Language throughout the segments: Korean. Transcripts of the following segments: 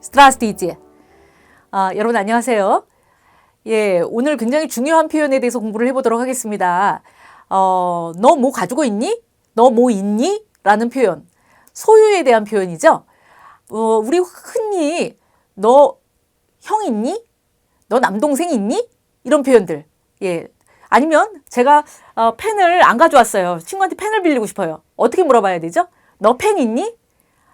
스트라스티지. 아, 여러분 안녕하세요. 예, 오늘 굉장히 중요한 표현에 대해서 공부를 해보도록 하겠습니다. 어, 너 뭐 가지고 있니? 너 뭐 있니? 라는 표현. 소유에 대한 표현이죠. 어, 우리 흔히 너 형 있니? 너 남동생 있니? 이런 표현들. 예. 아니면 제가 어, 펜을 안 가져왔어요. 친구한테 펜을 빌리고 싶어요. 어떻게 물어봐야 되죠? 너 펜 있니?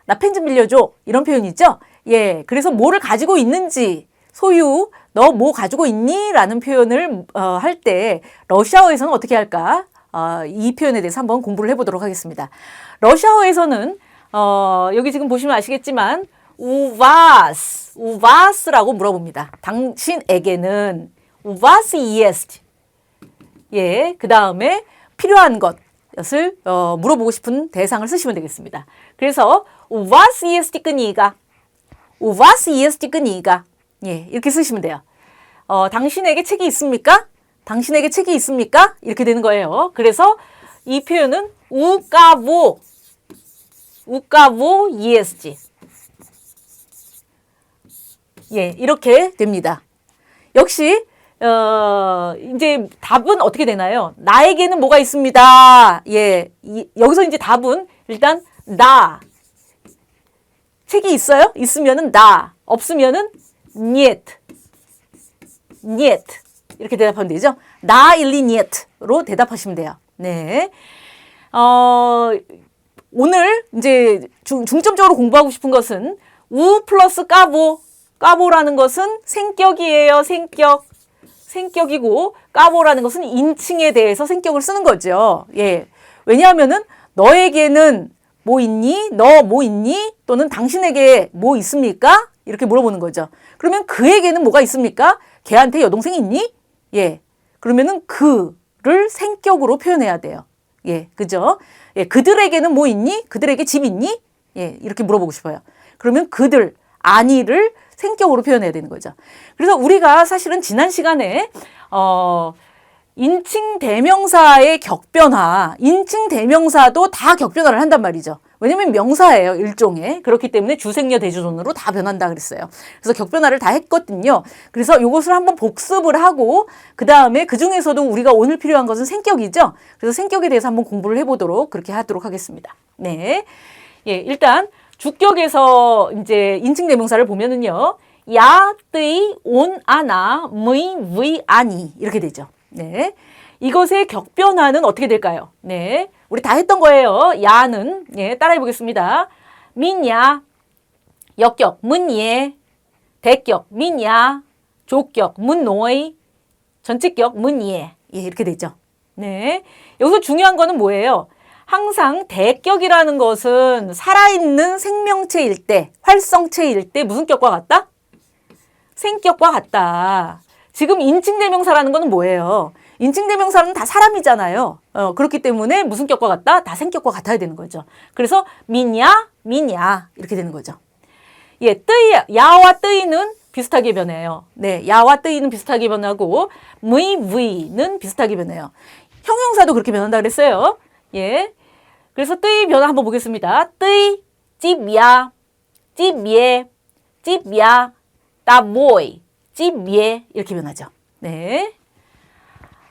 나 펜 좀 빌려줘. 이런 표현이죠. 예. 그래서 뭐를 가지고 있는지 소유 너 뭐 가지고 있니? 라는 표현을 어, 할 때 러시아어에서는 어떻게 할까? 어, 이 표현에 대해서 한번 공부를 해보도록 하겠습니다. 러시아어에서는 어, 여기 지금 보시면 아시겠지만 우바스, 우바스라고 물어봅니다. 당신에게는 우바스 이에스트. 예, 그 다음에 필요한 것을 어, 물어보고 싶은 대상을 쓰시면 되겠습니다. 그래서 우바스 이에스트 끄니가 우바스 이에스트 끄니가 예, 이렇게 쓰시면 돼요. 어, 당신에게 책이 있습니까? 당신에게 책이 있습니까? 이렇게 되는 거예요. 그래서 이 표현은 우까보 우까보 ESG 예, 이렇게 됩니다. 역시 어, 이제 답은 어떻게 되나요? 나에게는 뭐가 있습니다. 예, 이, 여기서 이제 답은 일단 나 책이 있어요? 있으면은 나, 없으면은 niet, niet 이렇게 대답하면 되죠. 나 일리 niet로 대답하시면 돼요. 네. 어, 오늘 이제 중, 중점적으로 공부하고 싶은 것은 우 플러스 까보, 까보라는 것은 생격이에요. 생격. 생격이고 까보라는 것은 인칭에 대해서 생격을 쓰는 거죠. 예. 왜냐하면은 너에게는 뭐 있니? 너 뭐 있니? 또는 당신에게 뭐 있습니까? 이렇게 물어보는 거죠. 그러면 그에게는 뭐가 있습니까? 걔한테 여동생이 있니? 예. 그러면은 그를 생격으로 표현해야 돼요. 예. 그죠? 예. 그들에게는 뭐 있니? 그들에게 집 있니? 예. 이렇게 물어보고 싶어요. 그러면 그들, 아니를 생격으로 표현해야 되는 거죠. 그래서 우리가 사실은 지난 시간에, 어, 인칭 대명사의 격변화, 인칭 대명사도 다 격변화를 한단 말이죠. 왜냐면 명사예요, 일종의. 그렇기 때문에 주생녀 대주존으로 다 변한다 그랬어요. 그래서 격변화를 다 했거든요. 그래서 이것을 한번 복습을 하고, 그 다음에 그 중에서도 우리가 오늘 필요한 것은 생격이죠. 그래서 생격에 대해서 한번 공부를 해보도록 그렇게 하도록 하겠습니다. 네. 예, 일단 주격에서 이제 인칭 대명사를 보면은요. 야, 뜨이, 온, 아나, 무이, 무이, 아니. 이렇게 되죠. 네. 이것의 격변화는 어떻게 될까요? 네. 우리 다 했던 거예요. 야는, 예, 따라해 보겠습니다. 민야, 역격, 문예, 대격, 민야, 조격, 문노이, 전치격, 문예. 예, 이렇게 되죠. 네. 여기서 중요한 거는 뭐예요? 항상 대격이라는 것은 살아있는 생명체일 때, 활성체일 때 무슨 격과 같다? 생격과 같다. 지금 인칭대명사라는 거는 뭐예요? 인칭대명사는 다 사람이잖아요. 어, 그렇기 때문에 무슨 격과 같다? 다 생격과 같아야 되는 거죠. 그래서 민야, 민야 이렇게 되는 거죠. 예, 뜨이, 야와 뜨이는 비슷하게 변해요. 네, 야와 뜨이는 비슷하게 변하고 무이, 무이는 비슷하게 변해요. 형용사도 그렇게 변한다 그랬어요. 예. 그래서 뜨이 변화 한번 보겠습니다. 뜨이, 집야, 집예, 집야, 따보이, 집예 이렇게 변하죠. 네.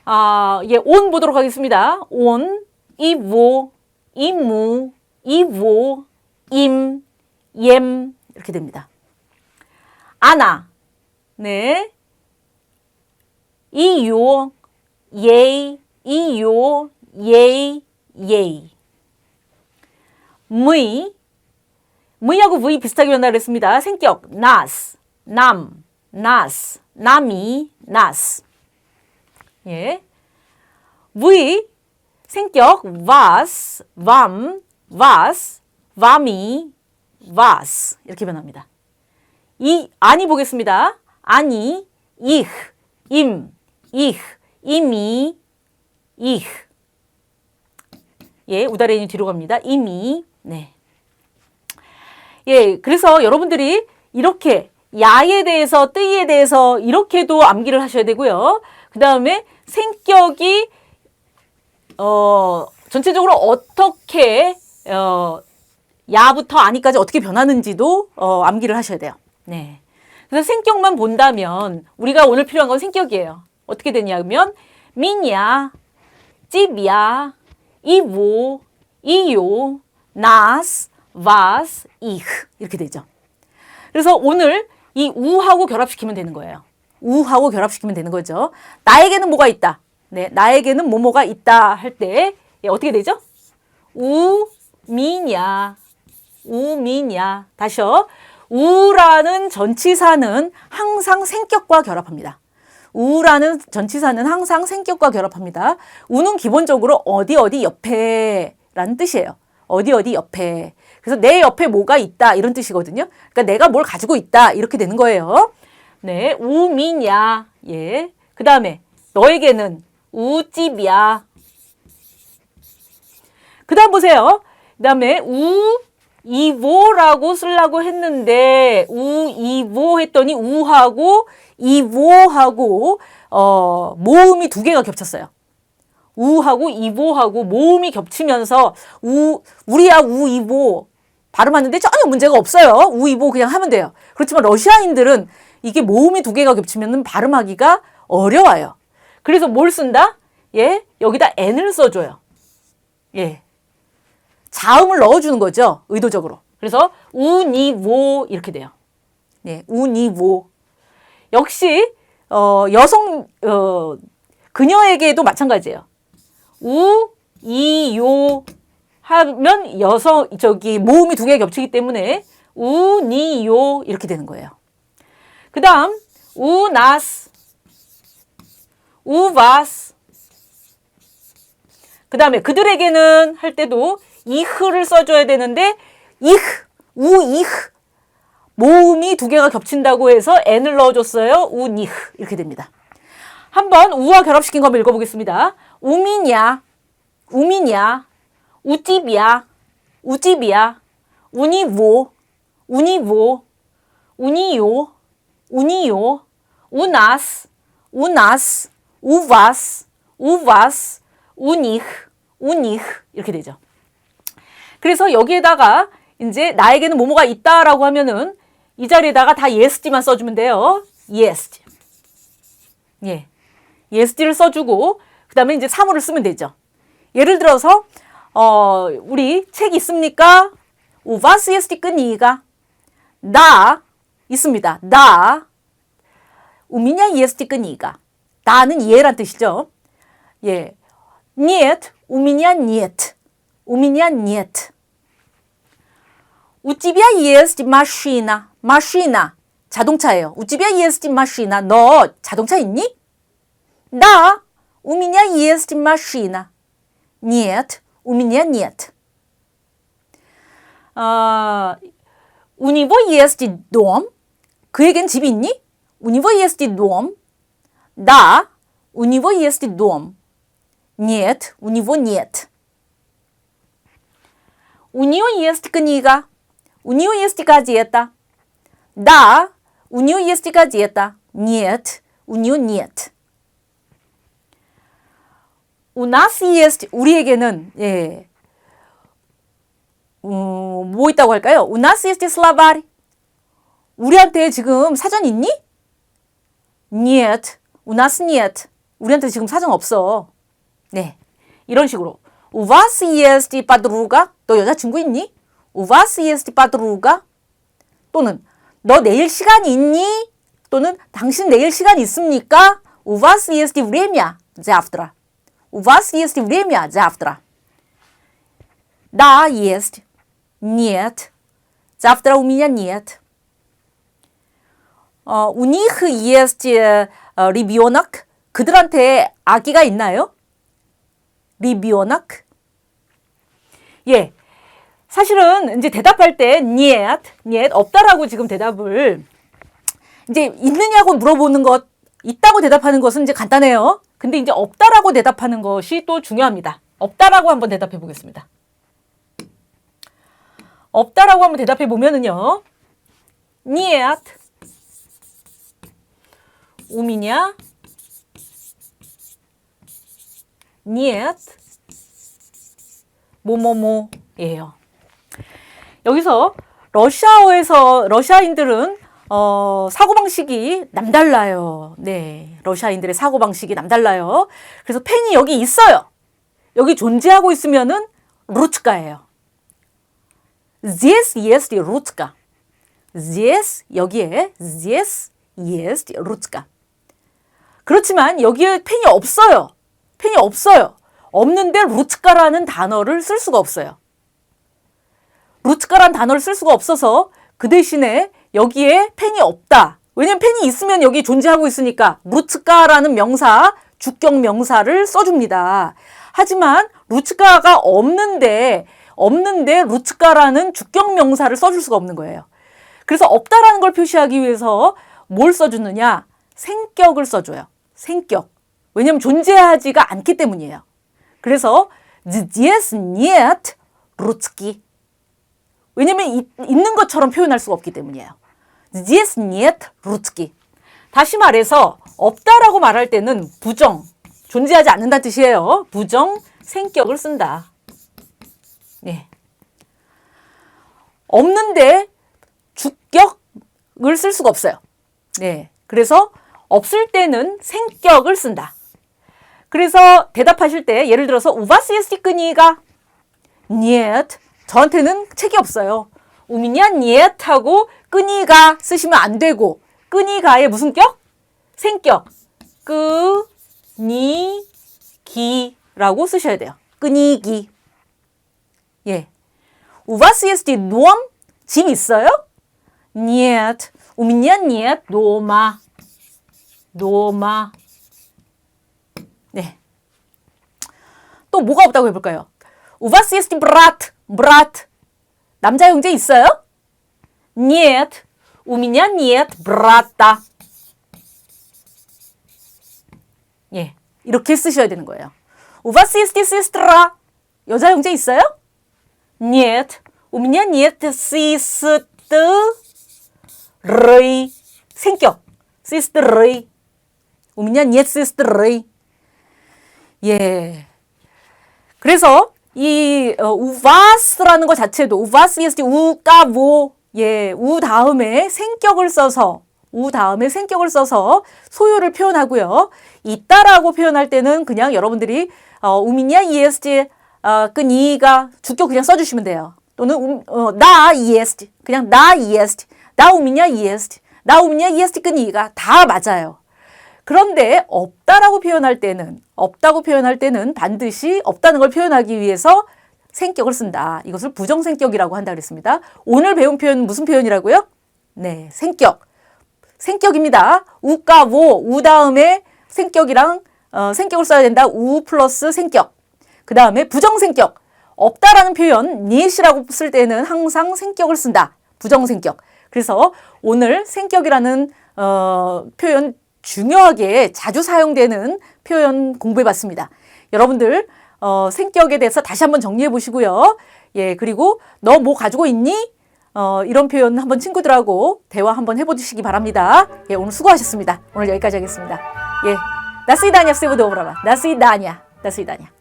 아, 예, 온 보도록 하겠습니다. 온, 이보, 이무, 이보, 임, 옘 이렇게 됩니다. 아나, 네. 이요, 예이, 이요, 예이, 예이. 무이, 무이하고 무이 비슷하게 변화를 했습니다. 생격, 나스, 남, 나스, 남이, 나스. 예. 무이, 생격, vas, vam, vas, vami, vas. 이렇게 변합니다. 이, 아니 보겠습니다. 아니, ich, 임, ich, 이미, ich. 예, 우다레인이 뒤로 갑니다. 이미, 네. 예, 그래서 여러분들이 이렇게 야에 대해서, 뜨이에 대해서 이렇게도 암기를 하셔야 되고요. 그 다음에 생격이, 어, 전체적으로 어떻게, 어, 야부터 아니까지 어떻게 변하는지도, 어, 암기를 하셔야 돼요. 네. 그래서 생격만 본다면 우리가 오늘 필요한 건 생격이에요. 어떻게 되냐면 미냐, 찝이야, 이보, 이요, 나스, 와스, 이흐 이렇게 되죠. 그래서 오늘 이 우하고 결합시키면 되는 거예요. 우하고 결합시키면 되는 거죠. 나에게는 뭐가 있다. 네, 나에게는 뭐뭐가 있다 할 때 어떻게 되죠? 우미냐, 우미냐. 다시요. 우라는 전치사는 항상 생격과 결합합니다. 우라는 전치사는 항상 생격과 결합합니다. 우는 기본적으로 어디 어디 옆에 라는 뜻이에요. 어디 어디 옆에. 그래서 내 옆에 뭐가 있다 이런 뜻이거든요. 그러니까 내가 뭘 가지고 있다 이렇게 되는 거예요. 네, 우미냐. 예. 그 다음에 너에게는 우집이야. 그 다음 보세요. 그 다음에 우 이보라고 쓰려고 했는데 우 이보 했더니 우하고 이보하고 어 모음이 두 개가 겹쳤어요. 우하고 이보하고 모음이 겹치면서 우 우리야 우이보 발음하는데 전혀 문제가 없어요. 우이보 그냥 하면 돼요. 그렇지만 러시아인들은 이게 모음이 두 개가 겹치면 발음하기가 어려워요. 그래서 뭘 쓴다? 예, 여기다 n을 써줘요. 예, 자음을 넣어주는 거죠. 의도적으로. 그래서 우니보 이렇게 돼요. 예, 우니보. 역시 어, 여성 어, 그녀에게도 마찬가지예요. 우, 이, 요 하면 여성 저기 모음이 두 개 겹치기 때문에 우, 니, 요 이렇게 되는 거예요. 그다음 우나스, 우바스. 그다음에 그들에게는 할 때도 이흐를 써줘야 되는데 이흐, 우이흐 모음이 두 개가 겹친다고 해서 n을 넣어줬어요. 우니흐 이렇게 됩니다. 한번 우와 결합시킨 거 한번 읽어보겠습니다. 우미냐, 우미냐, 우집이야, 우집이야, 우니보, 우니보, 우니요, 우니요, 우나스, 우나스, 우바스, 우바스, 우니흐, 우니흐. 이렇게 되죠. 그래서 여기에다가 이제 나에게는 뭐뭐가 있다라고 하면은 이 자리에다가 다 yes지만 써주면 돼요. yes. 예. yes지를 써주고 그 다음에 이제 사물을 쓰면 되죠. 예를 들어서 어 우리 책 있습니까? У вас есть книга? 나 있습니다. 나 У меня есть книга. 나는 예란 뜻이죠. 예. Нет, у меня нет. У меня нет. У тебя есть машина. машина. 자동차예요. У тебя есть машина. 너 자동차 있니? Да, у меня есть машина. Нет, у меня нет. 아, у него есть дом. 그에겐 집이 있니? У него есть дом. Да, у него есть дом. Нет, у него нет. У нее есть книга. У нее есть газета. Да, у нее есть газета. Нет, у нее нет. У нас есть 우리에게는 예. 어, 뭐 있다고 할까요? У нас есть словарь. 우리한테 지금 사전 있니? Нет. У нас нет. 우리한테 지금 사전 없어. 네. 이런 식으로. У вас есть подруга? 너 여자친구 있니? У вас есть подруга? 또는 너 내일 시간 있니? 또는 당신 내일 시간 있습니까? У вас есть время завтра? У вас есть время завтра? Да, есть. Нет. Завтра у меня нет. 어, у них есть э, ребенок. 그들한테 아기가 있나요? ребенок. 예. 사실은 이제 대답할 때 нет, нет 없다라고 지금 대답을 이제 있느냐고 물어보는 것 있다고 대답하는 것은 이제 간단해요. 근데 이제 없다라고 대답하는 것이 또 중요합니다. 없다라고 한번 대답해 보겠습니다. 없다라고 한번 대답해 보면은요. 니에앗 우미냐 니에앗 모모모예요. 여기서 러시아어에서 러시아인들은 어, 사고방식이 남달라요. 네. 러시아인들의 사고방식이 남달라요. 그래서 펜이 여기 있어요. 여기 존재하고 있으면은 루츠가예요. Здесь есть ручка. Здесь 여기에 здесь есть ручка. 그렇지만 여기에 펜이 없어요. 펜이 없어요. 없는데 루츠카라는 단어를 쓸 수가 없어요. 루츠카라는 단어를 쓸 수가 없어서 그 대신에 여기에 펜이 없다. 왜냐면 펜이 있으면 여기 존재하고 있으니까 루츠카라는 명사, 주격 명사를 써줍니다. 하지만 루츠카가 없는데 없는데 루츠카라는 주격 명사를 써줄 수가 없는 거예요. 그래서 없다라는 걸 표시하기 위해서 뭘 써주느냐? 생격을 써줘요. 생격. 왜냐면 존재하지가 않기 때문이에요. 그래서 здесь нет ручки. 왜냐면 이- 있는 것처럼 표현할 수가 없기 때문이에요. Здесь нет ручки. 다시 말해서 없다라고 말할 때는 부정, 존재하지 않는다는 뜻이에요. 부정 생격을 쓴다. 네. 없는데 주격을 쓸 수가 없어요. 네. 그래서 없을 때는 생격을 쓴다. 그래서 대답하실 때 예를 들어서 우바스예스티 끄니가 niet 저한테는 책이 없어요. 우미냐 niet 하고 끄니가 쓰시면 안 되고 끄니가의 무슨 격? 생격. 끄니기라고 쓰셔야 돼요. 끄니기. 예. 우바스예스티 노엄 짐 있어요? нет. У меня нет дома. дома. 네. 또 뭐가 없다고 해볼까요? У вас есть брат? брат. 남자 형제 있어요? нет. У меня нет брата. 예. 이렇게 쓰셔야 되는 거예요. У вас есть сестра? 여자 형제 있어요? нет. У меня нет сестры. 생격. сестры. У меня нет сестры. 예. 그래서 이 어, 우바스라는 것 자체도 우바스 예스 우가 뭐 예, 우 다음에 생격을 써서 우 다음에 생격을 써서 소유를 표현하고요. 있다라고 표현할 때는 그냥 여러분들이 어, 우미냐 이에스지 어, 그 니가 주격 그냥 써주시면 돼요. 또는 음, 어, 나 이에스지 그냥 나 이에스지 나 우미냐 이에스지 나 우미냐 이에스지 그 니가 다 맞아요. 그런데 없다라고 표현할 때는 없다고 표현할 때는 반드시 없다는 걸 표현하기 위해서 생격을 쓴다. 이것을 부정생격이라고 한다 그랬습니다. 오늘 배운 표현 무슨 표현이라고요? 네, 생격. 생격입니다. 우가 wo, 우 다음에 생격이랑 어, 생격을 써야 된다. 우 플러스 생격. 그 다음에 부정생격. 없다라는 표현, 니엇이라고 쓸 때는 항상 생격을 쓴다. 부정생격. 그래서 오늘 생격이라는 어, 표현 중요하게 자주 사용되는 표현 공부해 봤습니다. 여러분들 어, 생격에 대해서 다시 한번 정리해 보시고요. 예, 그리고 너 뭐 가지고 있니? 어, 이런 표현 한번 친구들하고 대화 한번 해보시기 바랍니다. 예, 오늘 수고하셨습니다. 오늘 여기까지 하겠습니다. 예, 나스이다냐 세부도 오브라바. 나스이다냐. 나스이다냐.